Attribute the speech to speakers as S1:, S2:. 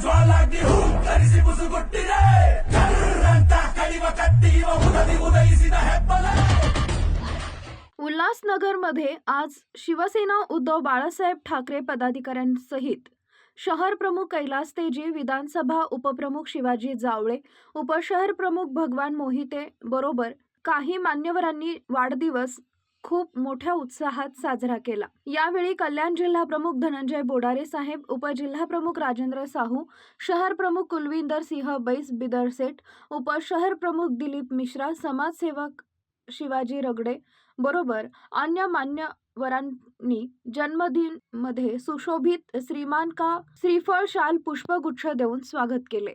S1: జ్వాలాగ్ని కర్రంతా కడివ కత్తి ఇవ ఉదది హెబ్బలే
S2: उल्हासनगरमध्ये आज शिवसेना उद्धव बाळासाहेब ठाकरे पदाधिकाऱ्यांसहित शहर प्रमुख कैलास तेजी विधानसभा उपप्रमुख शिवाजी जावळे उपशहर प्रमुख भगवान मोहिते बरोबर काही मान्यवरांनी वाढदिवस खूप मोठ्या उत्साहात साजरा केला. यावेळी कल्याण जिल्हा प्रमुख धनंजय बोडारे साहेब उपजिल्हा प्रमुख राजेंद्र साहू शहर प्रमुख कुलविंदर सिंह बैस बिदरसेठ उपशहर प्रमुख दिलीप मिश्रा समाजसेवक शिवाजी रगडे बरोबर अन्य मान्यवरांनी जन्मदिनमध्ये सुशोभित श्रीमान का श्रीफळ शाल पुष्पगुच्छ देऊन स्वागत केले.